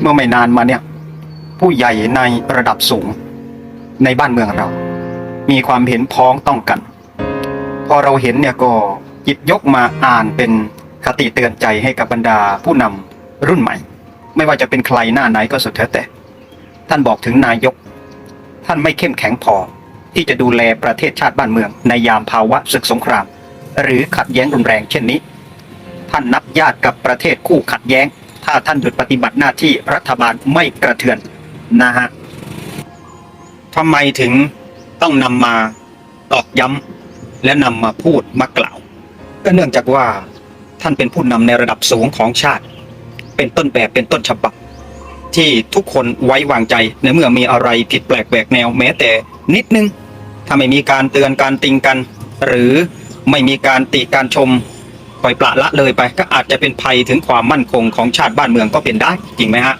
เมื่อไม่นานมาเนี่ย ผู้ใหญ่ในระดับสูง ในบ้านเมืองเรา มีความเห็นพ้องต้องกัน พอเราเห็นเนี่ยก็หยิบยกมาอ่านเป็นคติเตือนใจให้กับบรรดาผู้นำรุ่นใหม่ ไม่ว่าจะเป็นใครหน้าไหนก็สุดแท้แต่ ท่านบอกถึงนายก ท่านไม่เข้มแข็งพอที่จะดูแลประเทศชาติบ้านเมือง ในยามภาวะศึกสงคราม หรือขัดแย้งรุนแรงเช่นนี้ ท่านนับญาติกับประเทศคู่ขัดแย้ง ถ้าท่านหยุดปฏิบัติหน้าที่รัฐบาลไม่กระเทือนนะฮะทำไมถึงต้องนำมาตอกย้ำและนำมาพูดมากล่าว ก็เนื่องจากว่าท่านเป็นผู้นำในระดับสูงของชาติ เป็นต้นแบบเป็นต้นฉบับ ที่ทุกคนไว้วางใจในเมื่อมีอะไรผิดแปลกแหวกแนวแม้แต่นิดนึงถ้าไม่มีการเตือนการติงกัน หรือไม่มีการติการชม ล่อยปละละเลยไป ก็อาจจะเป็นภัยถึงความมั่นคงของชาติบ้านเมืองก็เป็นได้จริงไหมฮะ